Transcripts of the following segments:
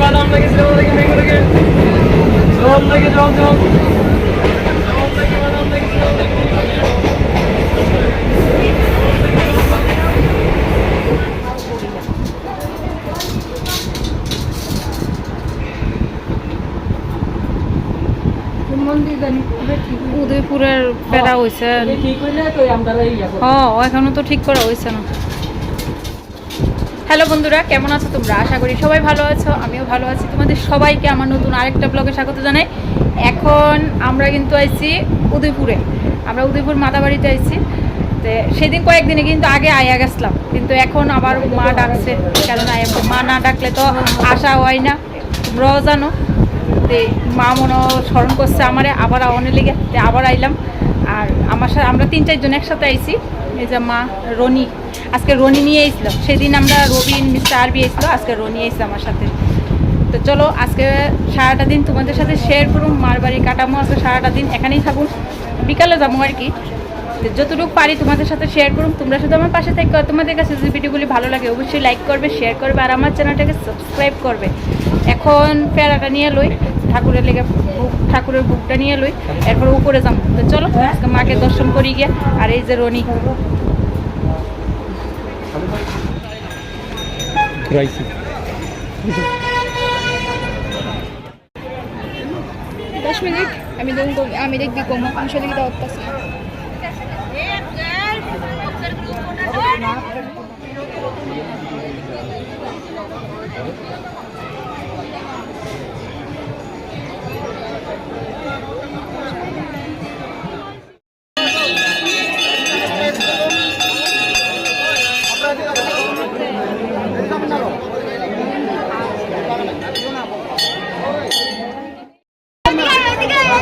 বাদাম লাগে জল লাগে ম্যাঙ্গো লাগে জল লাগে জল জল। উদয়পুরের বেড়া হয়েছে ও এখনও তো ঠিক করা হয়েছে না। হ্যালো বন্ধুরা, কেমন আছো তোমরা? আশা করি সবাই ভালো আছো, আমিও ভালো আছি। তোমাদের সবাইকে আমার নতুন আরেকটা ব্লগে স্বাগত জানাই। এখন আমরা কিন্তু আইছি উদয়পুরে। আমরা উদয়পুর মাদাবাড়িতে আইছি। তো সেদিন কয়েকদিনে কিন্তু আগে আয়া গেছিলাম। কিন্তু এখন আবার মা ডাকছে। কারণ মা না ডাকলে তো আশা হয় না। তোমরাও জানো। তে মা মনে স্মরণ করছে আমারে, আবার আওয়ানের লেগে। আবার আইলাম। আর আমার সাথে আমরা তিন চারজন একসাথে আইছি। এই যে মা, রনি। আজকে রনি নিয়ে এসেছিল। সেদিন আমরা রবিন মিস্টার আরবি এসেছিল, আজকে রনি এসেছে আমার সাথে। তো চলো, আজকে সারাটা দিন তোমাদের সাথে শেয়ার করুন মার বাড়ি কাটামো, আজকে সারাটা দিন এখানেই থাকুন। বিকালে যাব আর কি। যতটুকু পারি তোমাদের সাথে শেয়ার করুন তোমরা শুধু আমার পাশে থেকে। তোমাদের কাছে যদি ভিডিওগুলি ভালো লাগে, অবশ্যই লাইক করবে শেয়ার করবে, আর আমার চ্যানেলটাকে সাবস্ক্রাইব করবে। এখন প্যারাটা নিয়ে লই, ঠাকুরের লেগে বুক, ঠাকুরের বুকটা নিয়ে লই, এরপর উপরে যাব। তো চলো, আজকে মাকে দর্শন করি গিয়ে, আর এই যে রনি। রাইসি। দশ মিনিট আমি দেখব আমি দেখবি কম। আমি দেখি দাওয়াত পাচ্ছি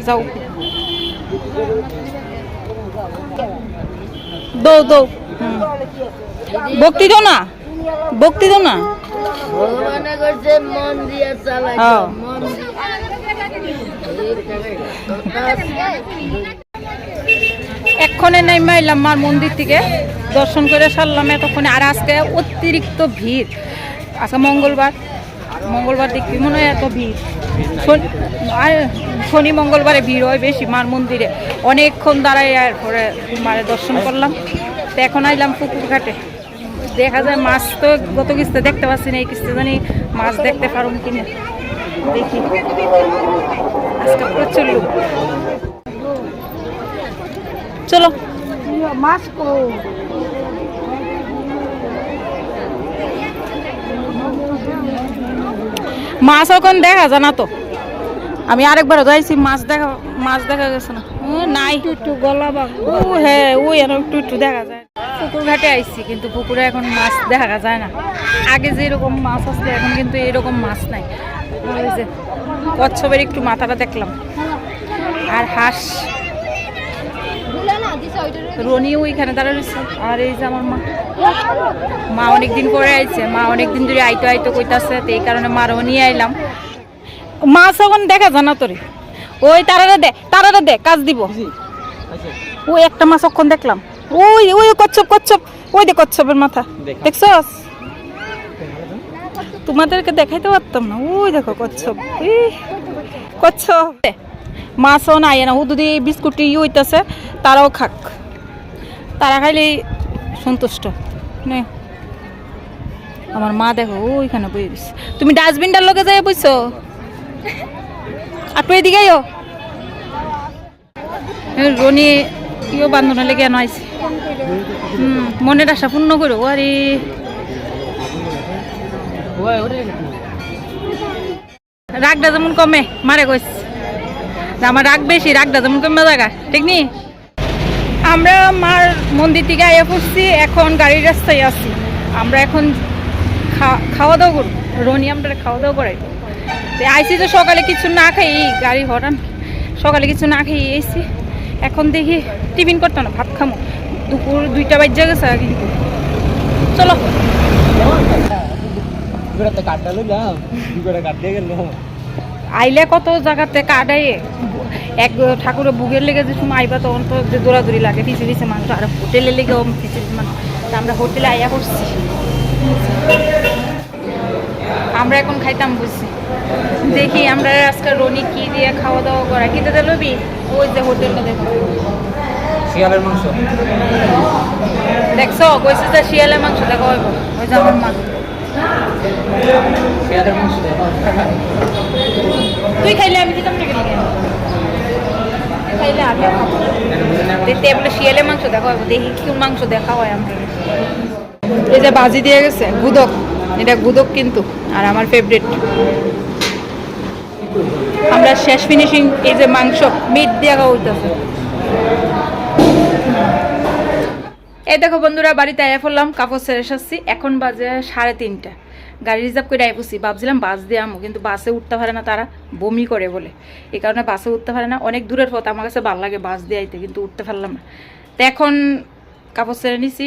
যাও দৌ দৌ। ভক্তি দাও না ভক্তি দাও না করছে মন দিয়ে চালাই এক্ষণে নেমে এলাম মার মন্দির থেকে। দর্শন করে সারলাম এতক্ষণে। আর আজকে অতিরিক্ত ভিড়। আজকে মঙ্গলবার। মঙ্গলবার দেখবি, মনে হয় এত ভিড়। আর শনি মঙ্গলবারে ভিড় হয় বেশি মার মন্দিরে। অনেকক্ষণ দাঁড়াই আর পরে মারে দর্শন করলাম। তো এখন আইলাম পুকুর ঘাটে। দেখা যায় মাছ তো গত কিস্তে দেখতে পাচ্ছি না, এই কিস্তে জানি মাছ দেখতে পারুন কিনা। দেখি। আজকে প্রচুর লোক চলো। মাছ মাছ এখন দেখা যায় না তো। আমি আরেকবার যাইছি মাছ দেখা মাছ দেখা গেছে না। নাই। একটু গলা বা ও হ্যাঁ ওই একটু একটু দেখা যায়। পুকুর ঘাটে আইছি কিন্তু পুকুরে এখন মাছ দেখা যায় না। আগে যেরকম মাছ আসছে এখন কিন্তু এরকম মাছ নাই। যে কচ্ছপের একটু মাথাটা দেখলাম। আর হাঁস। রনিও ওইখানে দাঁড়া রয়েছে আর এই যে আমার মা। মা অনেকদিন পরে আইছে। মা অনেকদিন ধরে আইতো আইতো কইতাছে তো এই কারণে মারও নিয়ে আইলাম। মাছ এখন দেখা জানা তোরে ওই তারারে দে তারারে দে কাজ দিব। ওই একটা মাছ অক্ষণ দেখলাম। ওই ওই কচ্ছপ কচ্ছপ। ওই দে কচ্ছপের মাথা। দেখছস? তোমাদেরকে দেখাইতে পারতাম না। ওই দেখো কচ্ছপ। কচ্ছপ। মাছও নাই না ও যদি বিস্কুট ই হইতেছে, তারাও খাক। তারা খাইলেই সন্তুষ্ট। নে। আমার মা দেখো, ওইখানে বই দিচ্ছে তুমি ডাস্টবিনটার লোকে যাই বইছো? আর তুই এদিকে। রনি ইও বান্ধনা লেগে আনাইছে হুম, মনের আশা পূর্ণ করো। আরে। রাগটা যেমন কমে, মারে কইস। আমার রাগ বেশি, রাগটা যেমন কমে জায়গা, ঠিক নি? আমরা মার মন্দির থেকে আইয়া পড়ছি, এখন গাড়ির রাস্তায় আছি। আমরা এখন খাওয়া দাওয়া করব। রনি আমরা খাওয়া দাওয়া করাই আইসি তো সকালে কিছু না খাই, এই গাড়ি হরান। সকালে কিছু না খেয়ে এসছি এখন দেখি টিফিন করতাম না, ভাত খামো। দুপুর দুইটা বাজে গেছে কিন্তু চলো। দুপুরে কাটটা লইলাম দুপুরে কাট দিয়ে গেল আইলে কত জায়গাতে কাটাই এক ঠাকুরের বুকের লেগে যে সময় আইবা তখন তো যে দৌড়াদৌড়ি লাগে পিছিয়ে পিছিয়ে মানুষ আর হোটেলে লেগেও পিছিয়ে মানুষ। তা আমরা হোটেলে আইয়া করছি আমরা এখন খাইতাম বুঝছি। দেখি আমরা আজকে রনি কি দিয়ে খাওয়া দাওয়া করা কিনতে দিল লবি? ওই যে হোটেলটা দেখো। শিয়ালের মাংস? দেখছ? কইছে যে শিয়ালের মাংস দেখো ওই যে আমার মাংস তুই খাইলে আমি দিতাম না কেন খাইলে আমি খাব। দেখতে বলে শিয়ালের মাংস দেখা হবে দেখি কি মাংস দেখা হয় আমরা এই যে বাজি দিয়ে গেছে, গুদক। এটা গুদক কিন্তু, আর আমার ফেভারিট আমরা শেষ ফিনিশিং এই যে মাংস মিট দিয়ে খাওয়া হইতেছে। এই দেখো বন্ধুরা, বাড়িতে আয়া পড়লাম, কাপড় সেরে এসেছি এখন বাজে সাড়ে তিনটা। গাড়ি রিজার্ভ করে আই পড়ছি। ভাবছিলাম বাস দিয়ে আমো, কিন্তু বাসে উঠতে পারে না তারা, বমি করে বলে। এই কারণে বাসে উঠতে পারে না। অনেক দূরের পথ, আমার কাছে ভালো লাগে বাস দিয়ে আইতে, কিন্তু উঠতে পারলাম না। তো এখন কাপড় সেরে নিছি।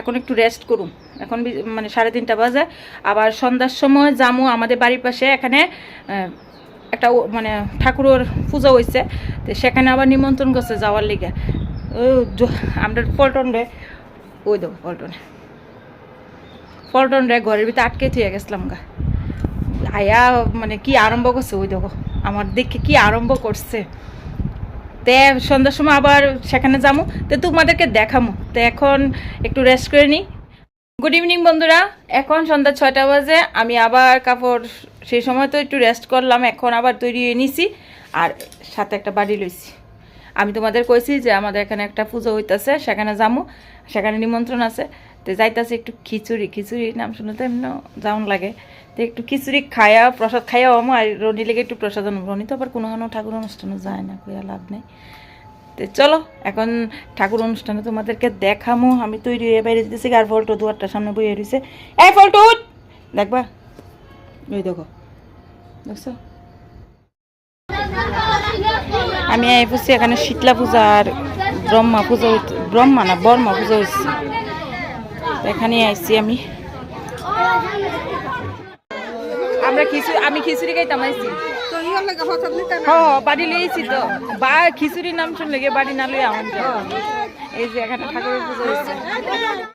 এখন একটু রেস্ট করুন এখন মানে সাড়ে তিনটা বাজে। আবার সন্ধ্যার সময় জামু আমাদের বাড়ির পাশে, এখানে একটা মানে ঠাকুরের পূজা হয়েছে তো সেখানে আবার নিমন্ত্রণ করছে যাওয়ার লিগে। আমরা পল্টন ওই দেবো পল্টনে। পল্টন রে ঘরের ভিতরে আটকে থুয়ে গেছিলাম গা। আয়া মানে কি আরম্ভ করছে ওই দেখো। আমার দেখে কি আরম্ভ করছে। তে সন্ধ্যার সময় আবার সেখানে যাব তো তোমাদেরকে দেখামো। তো এখন একটু রেস্ট করে নিই গুড ইভিনিং বন্ধুরা, এখন সন্ধ্যা ছয়টা বাজে, আমি আবার কাপড় সেই সময় তো একটু রেস্ট করলাম, এখন আবার তৈরি হয়ে নিছি, আর সাথে একটা বাড়ি লইছি। আমি তোমাদের কইছি যে আমাদের এখানে একটা পুজো হইতাছে, সেখানে যামু। সেখানে নিমন্ত্রণ আছে। তো যাইতাছে একটু খিচুড়ি খিচুড়ি নাম শুনে তো এমনি যাওন লাগে। তো একটু খিচুড়ি খায়া, প্রসাদ খাইয়া আমো আর রনি লেগে একটু প্রসাদ রনি তো আবার কোনো কোনো ঠাকুর অনুষ্ঠানে যায় না, কইয়া লাভ নেই। তো চলো, এখন ঠাকুর অনুষ্ঠানে তোমাদেরকে দেখামো। আমি তৈরি হয়ে বাইরে যেতেছি আর ফলটো দুয়ারটার সামনে বইয়ে রয়েছে এই ফলটো দেখবা? ওই দেখো। দেখছ? আমি এই বুঝছি এখানে শীতলা পূজা আর ব্রহ্মা পূজা ব্রহ্মা না বর্মা পূজা হচ্ছে এখানে আইছি আমি। আমরা খিচুড়ি আমি খিচুড়ি খাইতাম আইছি। হ্যাঁ বাড়ি লিয়েছি তো। বা খিচুড়ির নাম শুনলে বাড়ি না লইয়া আমার এই যে এখানে ঠাকুরের পুজো হচ্ছে